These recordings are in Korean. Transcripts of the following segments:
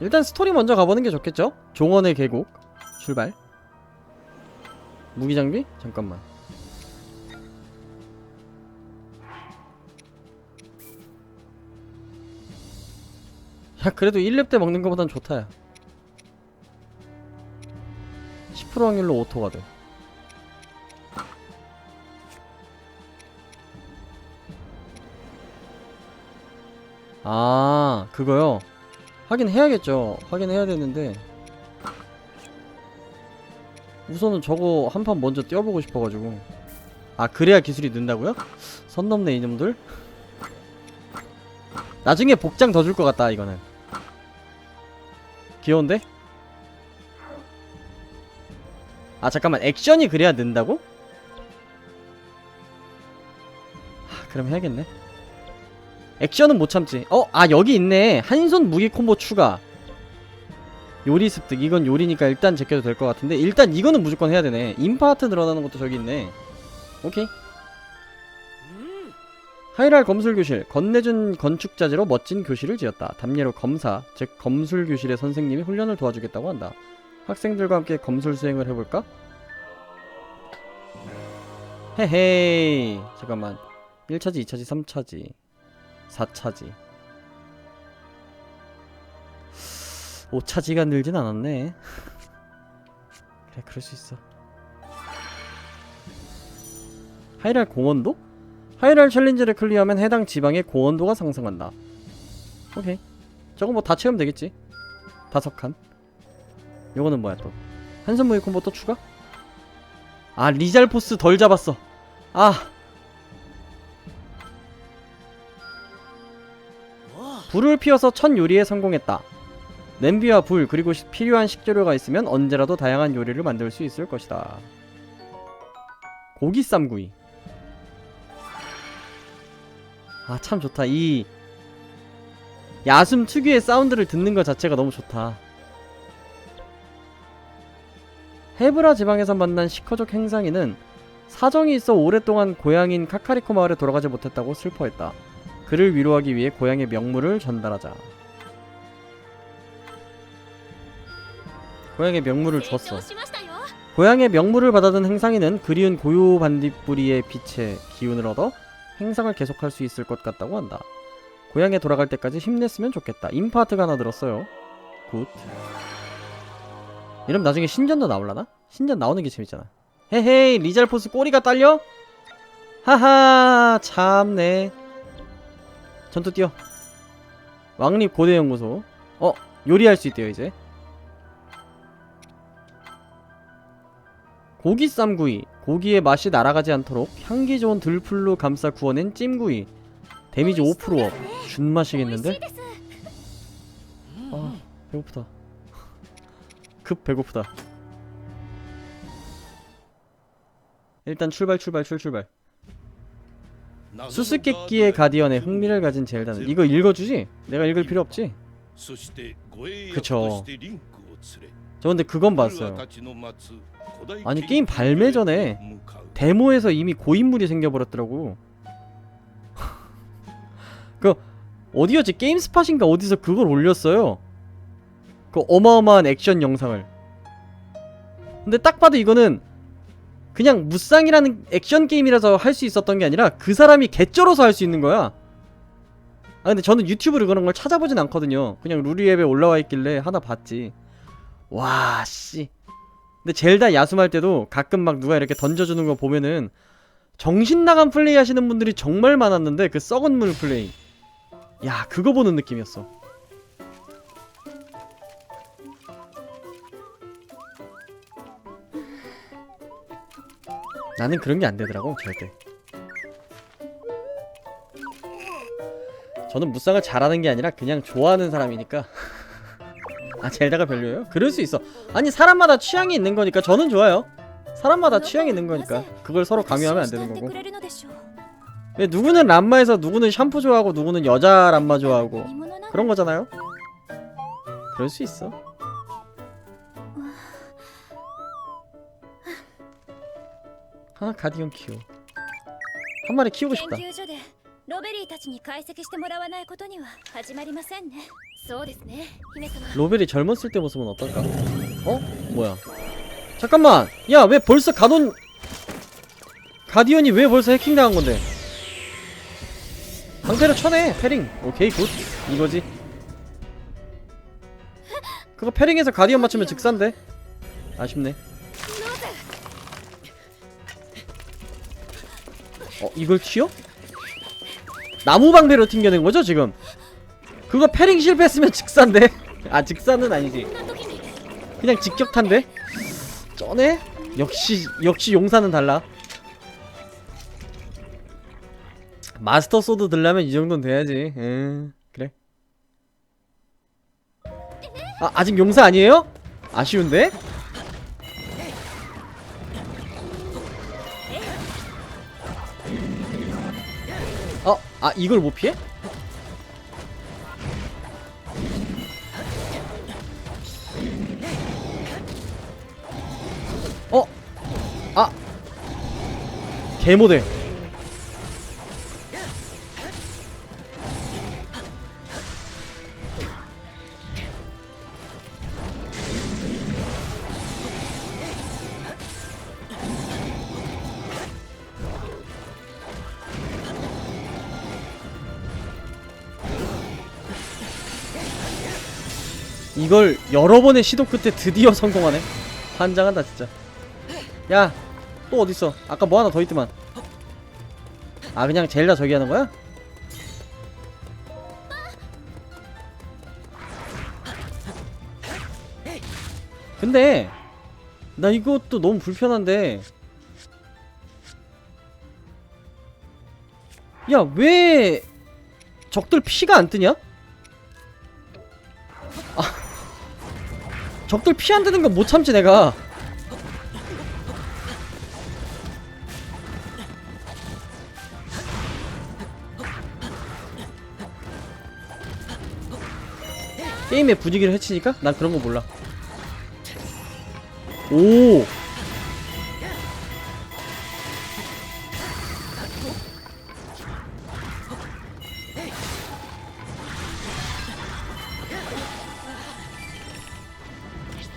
일단 스토리 먼저 가보는 게 좋겠죠? 종원의 계곡 출발 무기 장비? 잠깐만 야 그래도 1렙 때 먹는 것보단 좋다 야 10% 확률로 오토가 돼 아, 그거요? 하긴 해야겠죠. 하긴 해야 되는데. 우선은 저거 한 판 먼저 뛰어보고 싶어가지고. 아, 그래야 기술이 는다고요? 선 넘네, 이놈들. 나중에 복장 더 줄 것 같다, 이거는. 귀여운데? 아, 잠깐만. 액션이 그래야 는다고? 하, 그럼 해야겠네. 액션은 못 참지. 어, 아 여기 있네. 한손 무기 콤보 추가. 요리 습득. 이건 요리니까 일단 제껴도 될 것 같은데 일단 이거는 무조건 해야 되네. 인파트 늘어나는 것도 저기 있네. 오케이. 하이랄 검술교실. 건네준 건축자재로 멋진 교실을 지었다. 담례로 검사, 즉 검술교실의 선생님이 훈련을 도와주겠다고 한다. 학생들과 함께 검술 수행을 해볼까? 헤헤이. 잠깐만. 1차지, 2차지, 3차지. 4차지. 5차지가 늘진 않았네. 그래 그럴 수 있어. 하이랄 공원도? 하이랄 챌린지를 클리어하면 해당 지방의 고원도가 상승한다. 오케이. 저거 뭐 다 채우면 되겠지. 다섯 칸 요거는 뭐야 또? 한선무기 콤보 또 추가? 아 리잘포스 덜 잡았어. 아 불을 피워서 첫 요리에 성공했다. 냄비와 불 그리고 시- 필요한 식재료가 있으면 언제라도 다양한 요리를 만들 수 있을 것이다. 고기 쌈구이. 아 참 좋다. 이 야숨 특유의 사운드를 듣는 것 자체가 너무 좋다. 헤브라 지방에서 만난 시커족 행상이는 사정이 있어 오랫동안 고향인 카카리코 마을에 돌아가지 못했다고 슬퍼했다. 그를 위로하기 위해 고향의 명물을 전달하자. 고향의 명물을 줬어. 고향의 명물을 받아든 행상이는 그리운 고요 반딧불이의 빛의 기운을 얻어 행상을 계속할 수 있을 것 같다고 한다. 고향에 돌아갈 때까지 힘냈으면 좋겠다. 임파트가 하나 들었어요. 굿. 이러면 나중에 신전도 나올라나? 신전 나오는 게 재밌잖아. 헤헤이 리잘포스 꼬리가 딸려? 하하 참네. 전투 뛰어. 왕립 고대연구소. 어 요리할 수 있대요 이제. 고기 쌈구이. 고기의 맛이 날아가지 않도록 향기 좋은 들풀로 감싸 구워낸 찜구이. 데미지 5%업. 준맛이겠는데? 아 배고프다. 급 배고프다. 일단 출발 출발 출 출발 수수께끼의 가디언에 흥미를 가진 젤다는 이거 읽어주지? 내가 읽을 필요 없지? 그쵸. 저 근데 그건 봤어요 아니 게임 발매 전에 데모에서 이미 고인물이 생겨버렸더라고 그 어디였지 게임 스팟인가 어디서 그걸 올렸어요 그 어마어마한 액션 영상을 근데 딱 봐도 이거는 그냥 무쌍이라는 액션 게임이라서 할 수 있었던 게 아니라 그 사람이 개쩔어서 할 수 있는 거야. 아 근데 저는 유튜브를 그런 걸 찾아보진 않거든요. 그냥 루리앱에 올라와 있길래 하나 봤지. 와씨. 근데 젤다 야숨할 때도 가끔 막 누가 이렇게 던져주는 거 보면은 정신 나간 플레이 하시는 분들이 정말 많았는데 그 썩은 물 플레이. 야 그거 보는 느낌이었어 나는 그런 게 안 되더라고 절대 저는 무쌍을 잘하는 게 아니라 그냥 좋아하는 사람이니까. 아 젤다가 별로예요? 그럴 수 있어. 아니 사람마다 취향이 있는 거니까 저는 좋아요. 사람마다 취향이 있는 거니까 그걸 서로 강요하면 안 되는 거고. 왜 누구는 람마에서 누구는 샴푸 좋아하고 누구는 여자 람마 좋아하고 그런 거잖아요? 그럴 수 있어 아 가디언 키워 한 마리 키우고 싶다 研究所でロベリーたちに解析してもらわないことには始まりませんね そうですね姫様 로벨이 젊었을 때 모습은 어떨까? 어? 뭐야? 잠깐만! 야, 왜 벌써 가돈 가디언이 왜 벌써 해킹당한 건데? 방패로 쳐내, 패링. 오케이, 굿. 이거지. 그거 패링해서 가디언 맞추면 즉사인데? 아쉽네. 어 이걸 튀어? 나무 방패로 튕겨낸 거죠 지금? 그거 패링 실패했으면 직사인데? 아 직사는 아니지 그냥 직격탄데? 쩌네? 역시 역시 용사는 달라 마스터 소드 들려면 이 정도는 돼야지 음 그래 아 아직 용사 아니에요? 아쉬운데? 아 이걸 못 피해? 어? 아! 개모델 이걸 여러 번의 시도 끝에 드디어 성공하네 환장한다 진짜 야, 또 어딨어? 아까 뭐 하나 더 있더만. 아, 그냥 젤다 저기 하는 거야? 근데 나 이것도 너무 불편한데. 야, 왜 적들 피가 안 뜨냐? 적들 피안 뜨는 거못 참지 내가. 게임의 분위기를 해치니까? 난 그런 거 몰라. 오!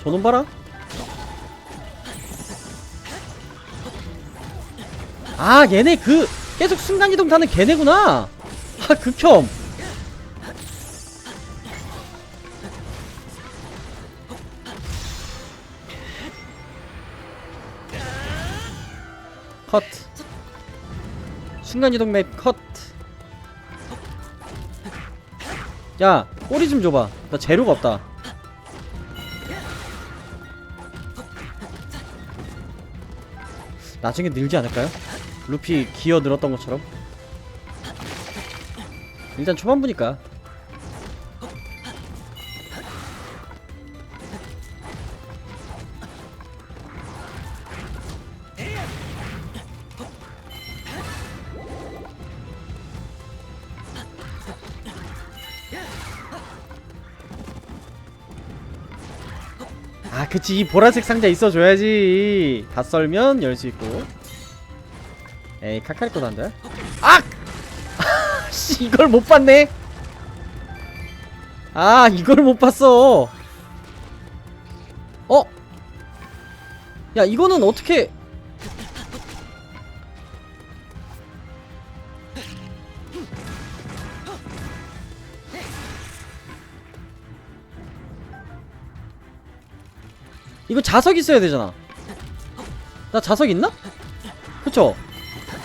저놈 봐라. 아, 얘네 그 계속 순간이동 타는 걔네구나. 아, 극혐. 컷 순간이동 맵 컷. 야, 꼬리 좀 줘봐. 나 재료가 없다. 나중에 늘지 않을까요? 루피 기어 늘었던 것처럼. 일단 초반부니까. 그치 이 보라색 상자 있어줘야지. 다 썰면 열 수 있고. 에이 카카리 또 난다. 악! 씨 이걸 못 봤네. 아 이걸 못 봤어. 어? 야 이거는 어떻게 이거 자석 있어야 되잖아. 나 자석 있나? 그쵸?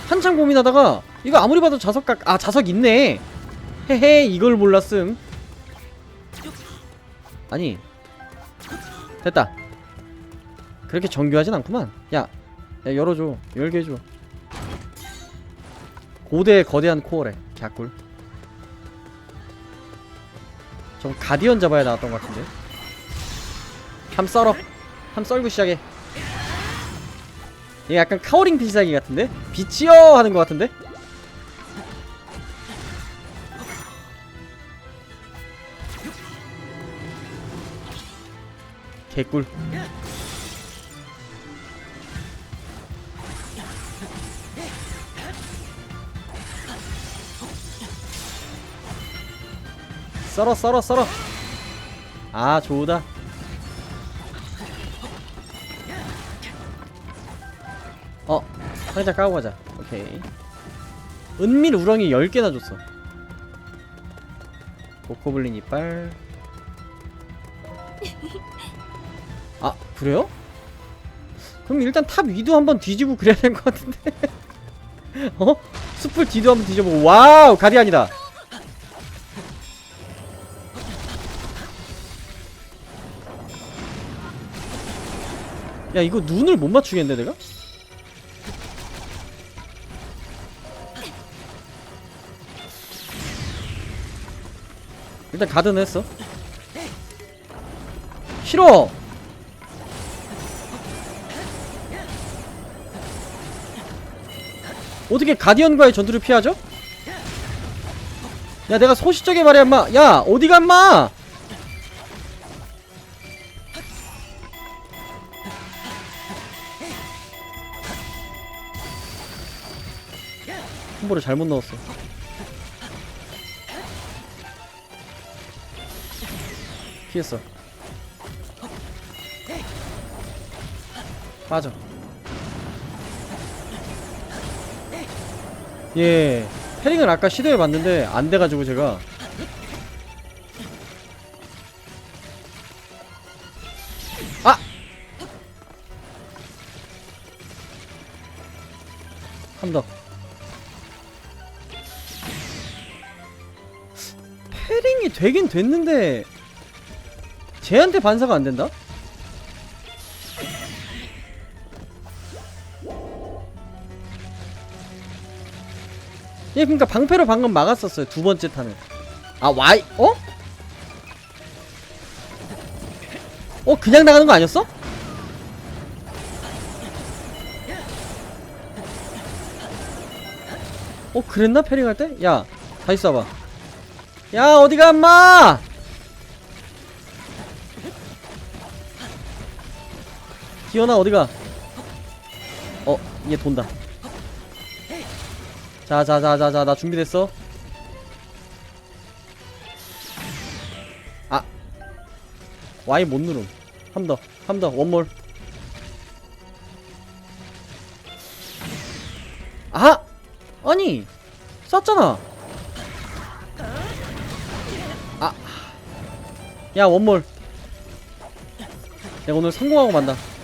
한참 고민하다가 이거 아무리 봐도 자석 각, 아 자석 있네. 헤헤 이걸 몰랐음. 아니 됐다. 그렇게 정교하진 않구만. 야, 야 열어줘. 열게 해줘. 고대 거대한 코어래. 개꿀. 좀 가디언 잡아야 나왔던 것 같은데. 함 썰어. 함 썰고 시작해. 얘 약간 카오링 필살기 같은데? 빛이여 하는 것 같은데? 개꿀. 썰어 썰어 썰어 아 좋다 상자 까고 가자. 오케이. 은밀 우렁이 10개나 줬어. 보코블린 이빨. 아 그래요? 그럼 일단 탑 위도 한번 뒤지고 그래야 될 것 같은데. 어? 숲을 뒤도 한번 뒤져보고. 와우 가디안이다. 야 이거 눈을 못 맞추겠는데 내가? 일단 가드는 했어. 싫어! 어떻게 가디언과의 전투를 피하죠? 야 내가 소시적에 말해 인마. 야 어디가 인마? 콤보를 잘못 넣었어 피했어 빠져 예 패링을 아까 시도해봤는데 안 돼가지고 제가 아! 한 더. 패링이 되긴 됐는데 쟤한테 반사가 안 된다? 예, 그니까 방패로 방금 막았었어요. 두 번째 탄을. 아, 와이, 어? 어, 그냥 나가는 거 아니었어? 어, 그랬나? 패링 할 때? 야, 다시 쏴봐. 야, 어디가, 엄마! 기현아, 어디가? 어, 얘 돈다. 자, 자, 자, 자, 자, 나 준비됐어. 아. Y 못 누름. 한 더, 한 더, 원몰. 아! 아니! 쐈잖아! 아. 야, 원몰. 내가 오늘 성공하고 만다.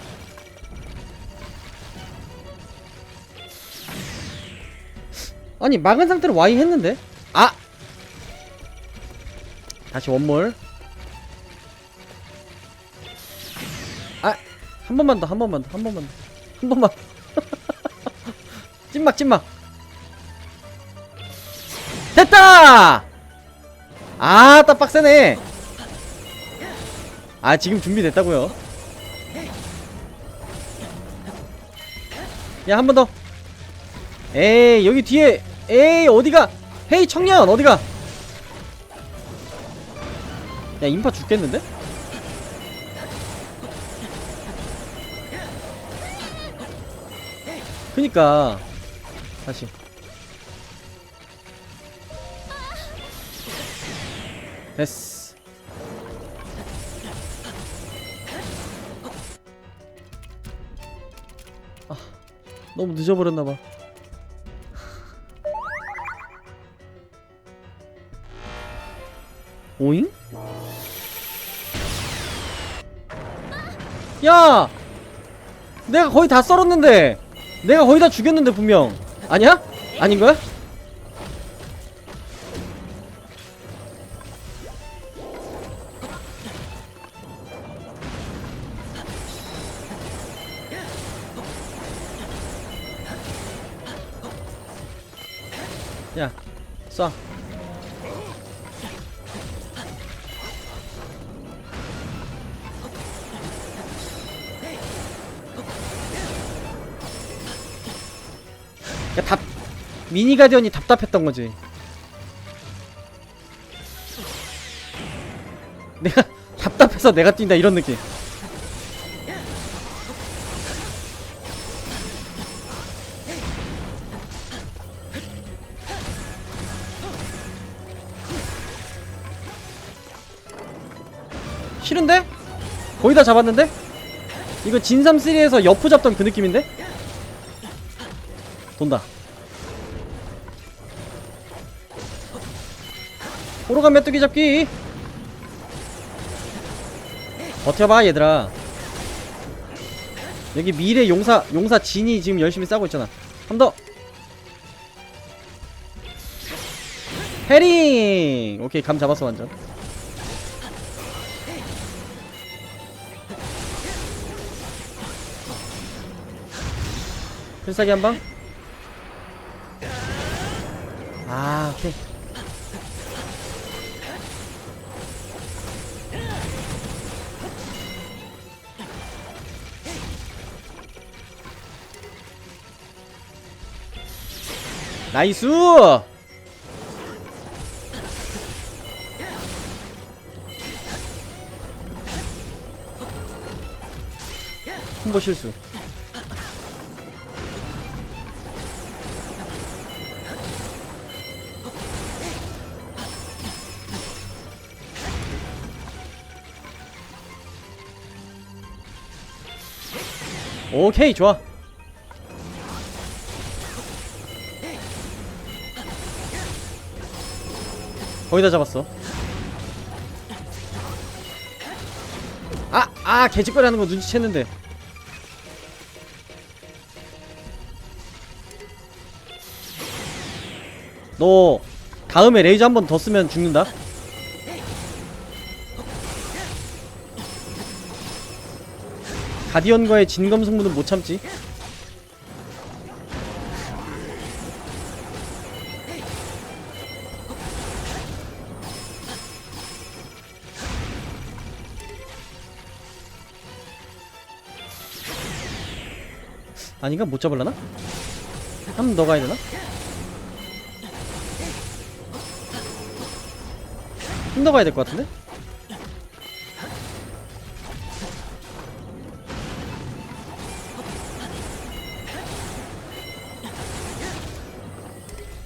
아니 막은 상태로 Y 했는데? 아! 다시 원몰 아 한 번만 더 한 번만 더 한 번만 더. 한 번만. 찐막 찐막. 됐다! 아따 빡세네. 아 지금 준비됐다고요? 야 한 번 더. 에이 여기 뒤에 에이 어디가? 헤이 청년 어디가? 야 인파 죽겠는데? 그니까 다시. 됐어. 아 너무 늦어버렸나봐 오잉? 야! 내가 거의 다 썰었는데 내가 거의 다 죽였는데 분명 아니야? 아닌거야? 야 쏴. 야, 답 미니 가디언이 답답했던 거지. 내가 답답해서 내가 뛴다 이런 느낌. 싫은데? 거의 다 잡았는데? 이거 진삼3에서 여프 잡던 그 느낌인데? 돈다. 호로간 메뚜기 잡기. 버텨봐 얘들아. 여기 미래 용사 용사 진이 지금 열심히 싸고 있잖아. 한 더. 헤링! 오케이 감 잡았어 완전. 필살기 한방 아 오케이. 나이스! 콤보 실수 오케이 좋아 거의 다 잡았어 아! 아! 개짓거리 하는 거 눈치챘는데 너 다음에 레이저 한 번 더 쓰면 죽는다 가디언과의 진검 승부는 못 참지 아닌가? 못 잡을라나? 한번 더 가야 되나? 좀더 가야 될 것 같은데?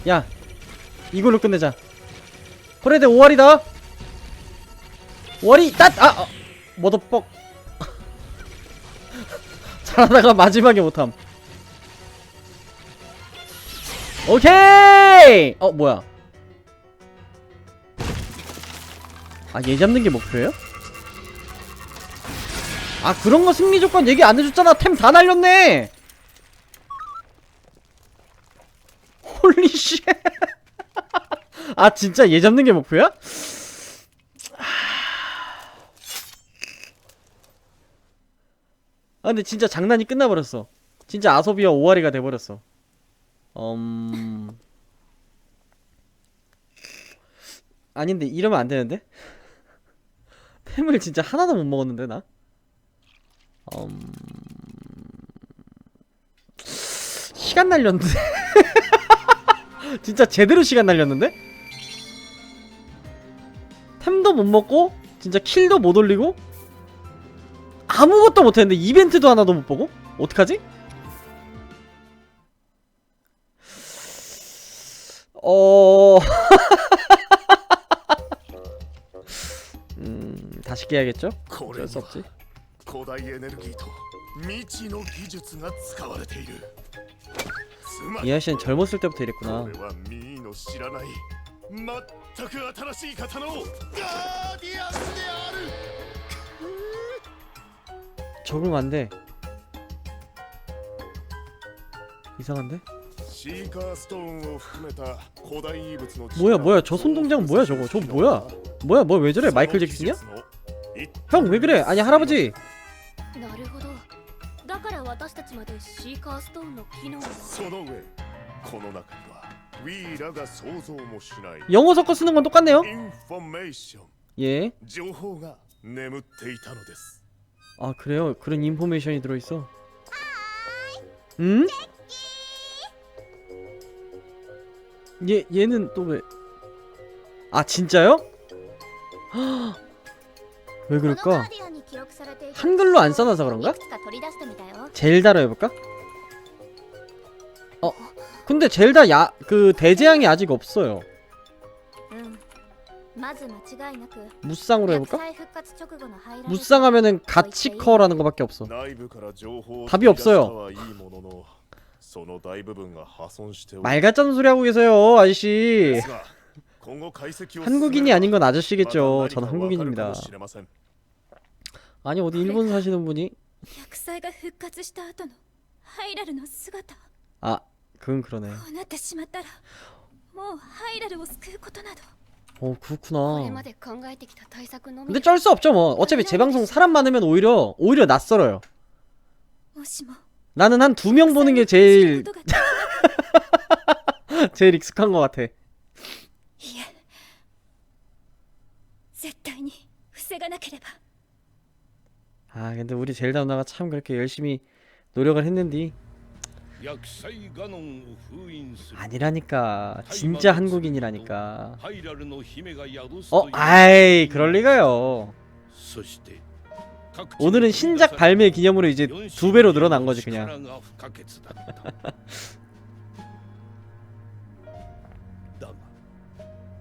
야 이걸로 끝내자 프레드 5월이다 5월이 땄! 아! 어, 머더뻑 잘하다가 마지막에 못함 오케이! 어 뭐야 아 얘 잡는 게 목표예요? 아 그런 거 승리 조건 얘기 안 해줬잖아 템 다 날렸네 홀리쉣 아 진짜 얘 잡는 게 목표야? 아 근데 진짜 장난이 끝나버렸어 진짜 아소비와 오아리가 돼버렸어 음... 아닌데 이러면 안 되는데? 템을 진짜 하나도 못 먹었는데 나? 음... 시간 날렸는데? 진짜 제대로 시간 날렸는데? 템도 못 먹고 진짜 킬도 못 올리고 아무것도 못했는데 이벤트도 하나도 못 보고 어떡하지? 어... 음... 다시 깨야겠죠? これ 어쩔 に 수 は 없지 古代エネルギーと未知の技術が使われているつまり 이한 씨는 젊었을 때부터 이랬구나. 적응 안 돼. 이상한데? 뭐야 뭐야 저 손동작 뭐야 저거? 저 뭐야? 뭐야 뭐 왜 저래? 마이클 잭슨이야? 형 왜 그래? 아니 할아버지! 私たちまでシーカーストーンの機能をその上この中にはウィーラが想像もしない 영어 섞어 쓰는 건 똑같네요 インフォメーション 예. 情報が眠っていたのです 아 그래요? 그런 인포메이션이 들어있어 응? 얘, 얘는 또 왜... 아 진짜요? 왜 このガ 그럴까? ーディアンに記録されていた 한글로 안 써놔서 그런가? 젤다로 해볼까? 어 근데 젤다 야 그 대재앙이 아직 없어요. 무쌍으로 해볼까? 무쌍 하면은 가치커라는 거밖에 없어. 답이 없어요. 말 같은 소리 하고 계세요 아저씨. 한국인이 아닌 건 아저씨겠죠. 전 한국인입니다. 아니 어디 일본 사시는 분이 薬剤が復活した後のハイラルの姿 아 그건 그러네 こうなってしまったらもうハイラルを救うことなど 어 これ 그렇구나 まで考えてきた対策のみ 근데 쩔 수 없죠 뭐 어차피 재방송 사람 많으면 오히려 오히려 낯설어요 もしも 나는 한 두 명 보는 게 薬剤 제일 を復活することが 제일 익숙한 것 같아 いえ絶対に防がなければ 아 근데 우리 젤다 누나가 참 그렇게 열심히 노력을 했는데 아니라니까. 진짜 한국인이라니까. 어 아이 그럴 리가요. 오늘은 신작 발매 기념으로 이제 두 배로 늘어난 거지 그냥.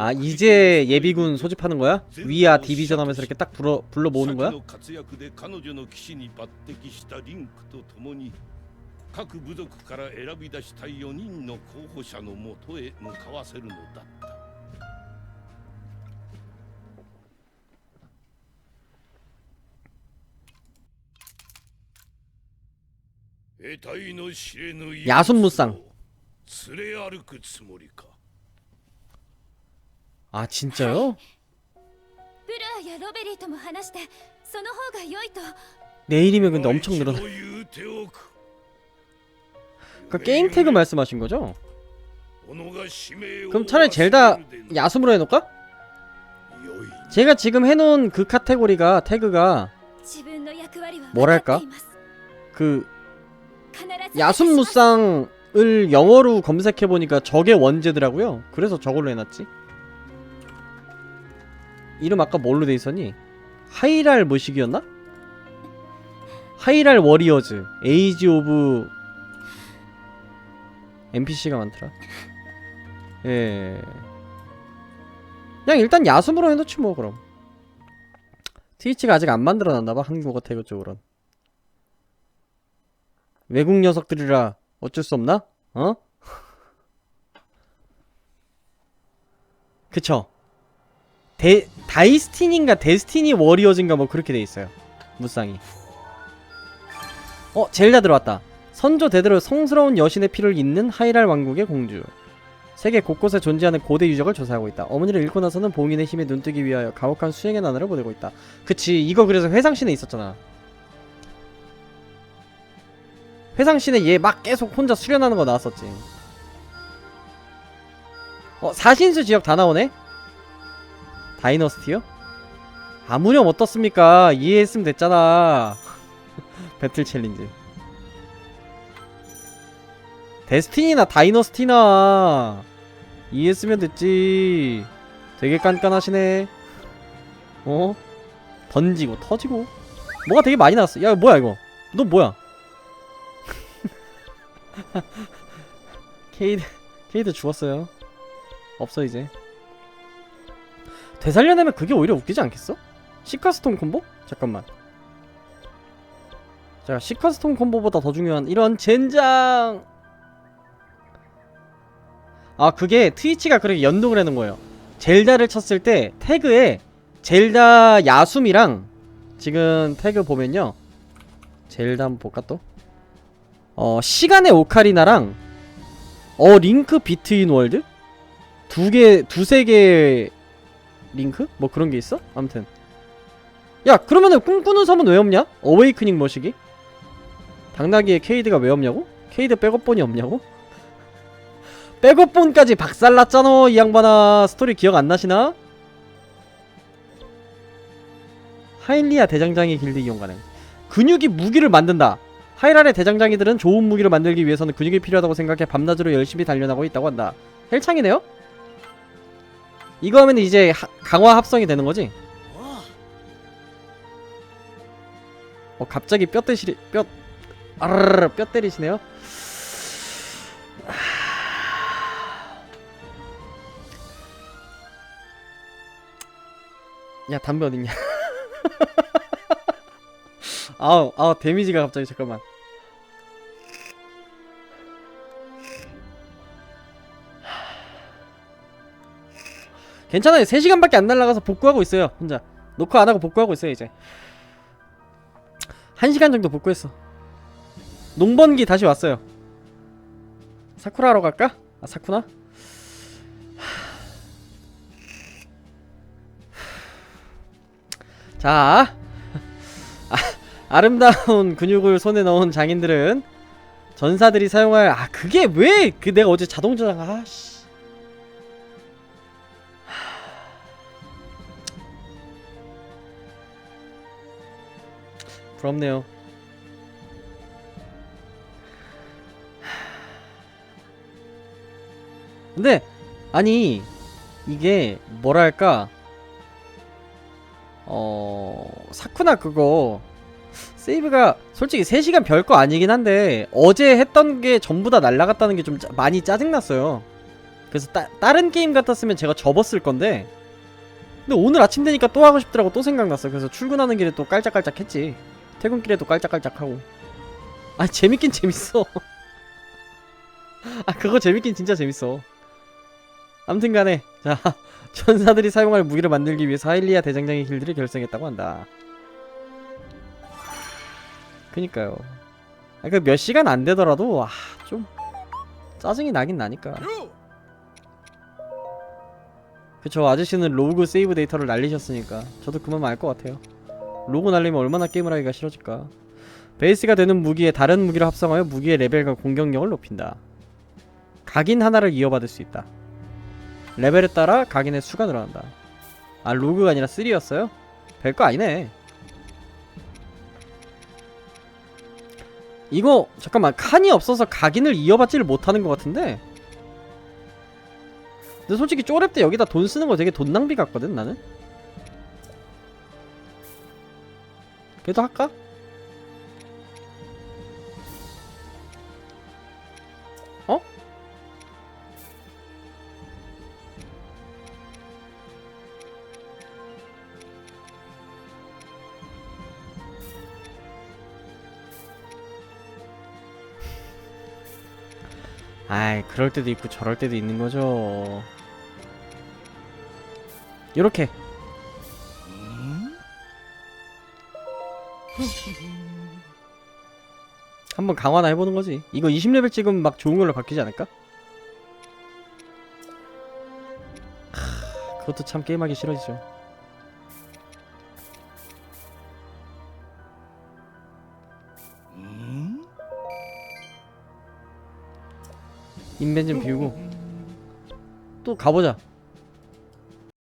아 이제 예비군 소집하는 거야? 위아 디비전 하면서 이렇게 딱 불러, 불러 모으는 거야? 야순무쌍. 아 진짜요? ブルアやロベリーとも話してその方が良いと 내일이면 근데 엄청 늘어나 一度言うておく 그 게임 태그 말씀하신 거죠? 己が使命を 그럼 차라리 젤다 忘れるでない 야숨으로 해놓을까? 良い 제가 지금 해놓은 그 카테고리가 태그가 自分の役割は 뭐랄까? 分かっています 그 必ず 야숨무쌍을 영어로 검색해보니까 저게 원제더라고요 그래서 저걸로 해놨지 이름 아까 뭘로 돼 있었니? 하이랄 뭐식이었나? 하이랄 워리어즈 에이지 오브 NPC가 많더라 예 그냥 일단 야숨으로 해놓지 뭐 그럼 트위치가 아직 안 만들어놨나봐 한국어 태그 쪽으론 외국 녀석들이라 어쩔 수 없나? 어? 그쵸 데, 다이스틴인가 데스티니 워리어즈인가 뭐 그렇게 돼 있어요. 무쌍이. 어 젤다 들어왔다. 선조 대대로 성스러운 여신의 피를 잇는 하이랄 왕국의 공주. 세계 곳곳에 존재하는 고대 유적을 조사하고 있다. 어머니를 잃고 나서는 봉인의 힘에 눈뜨기 위하여 가혹한 수행의 나날을 보내고 있다. 그치 이거 그래서 회상신에 있었잖아. 회상신에 얘 막 계속 혼자 수련하는 거 나왔었지. 어 사신수 지역 다 나오네 다이너스티요? 아무렴 어떻습니까? 이해했으면 됐잖아. 배틀 챌린지. 데스티니나 다이너스티나. 이해했으면 됐지. 되게 깐깐하시네. 어? 던지고 터지고. 뭐가 되게 많이 나왔어. 야 뭐야 이거? 너 뭐야? 케이드 케이드 죽었어요. 없어 이제 되살려내면 그게 오히려 웃기지 않겠어? 시카스톤 콤보? 잠깐만 자 시카스톤 콤보보다 더 중요한 이런 젠장 아 그게 트위치가 그렇게 연동을 해놓은 거예요 젤다를 쳤을 때 태그에 젤다 야숨이랑 지금 태그 보면요 젤다 한번 볼까 또? 어 시간의 오카리나랑 어 링크 비트인 월드? 두 개, 두세 개 링크? 뭐 그런 게 있어? 아무튼 야 그러면은 꿈꾸는 섬은 왜 없냐? 어웨이크닝 머시기? 당나귀에 케이드가 왜 없냐고? 케이드 백업본이 없냐고? 백업본까지 박살났잖아 이 양반아 스토리 기억 안 나시나? 하일리아 대장장의 길드 이용 가능 근육이 무기를 만든다 하이랄의 대장장이들은 좋은 무기를 만들기 위해서는 근육이 필요하다고 생각해 밤낮으로 열심히 단련하고 있다고 한다. 헬창이네요? 이거 하면 이제 하- 강화 합성이 되는 거지? 어 갑자기 뼈 때시리 뼈 아르르 뼈 때리시네요. 야 담배 어딨냐? 아우 아우 데미지가 갑자기 잠깐만. 괜찮아요. 3시간밖에 안 날라가서 복구하고 있어요. 혼자. 녹화 안 하고 복구하고 있어요, 이제. 1시간 정도 복구했어. 농번기 다시 왔어요. 사쿠라 하러 갈까? 아, 사쿠나? 자. 아, 아름다운 근육을 손에 넣은 장인들은 전사들이 사용할 아 그게 왜 그 내가 어제 자동 저장 아씨 부럽네요. 근데 아니 이게 뭐랄까 어 사쿠나 그거 세이브가 솔직히 3시간 별거 아니긴 한데 어제 했던 게 전부 다 날라갔다는 게 좀 많이 짜증났어요. 그래서 따, 다른 게임 같았으면 제가 접었을 건데 근데 오늘 아침 되니까 또 하고 싶더라고 또 생각났어. 그래서 출근하는 길에 또 깔짝깔짝 했지. 퇴근길에도 깔짝깔짝하고. 아 재밌긴 재밌어. 아 그거 재밌긴 진짜 재밌어. 암튼간에 자 전사들이 사용할 무기를 만들기 위해서 하일리아 대장장의 길드를 결성했다고 한다. 그니까요. 아, 그몇 시간 안 되더라도 아 좀 짜증이 나긴 나니까. 그쵸 아저씨는 로그 세이브 데이터를 날리셨으니까 저도 그만 알 것 같아요 로고 날리면 얼마나 게임을 하기가 싫어질까? 베이스가 되는 무기에 다른 무기를 합성하여 무기의 레벨과 공격력을 높인다. 각인 하나를 이어받을 수 있다. 레벨에 따라 각인의 수가 늘어난다. 아 로그가 아니라 3였어요? 별거 아니네. 이거 잠깐만. 칸이 없어서 각인을 이어받지를 못하는 것 같은데? 근데 솔직히 쪼랩 때 여기다 돈 쓰는 거 되게 돈 낭비 같거든 나는 그래도 할까? 어? 아이 그럴 때도 있고 저럴 때도 있는 거죠 요렇게 한번 강화나 해보는 거지. 이거 20레벨 찍으면 막 좋은 걸로 바뀌지 않을까? 하, 그것도 참 게임하기 싫어지죠. 인벤 좀 비우고 또 가보자.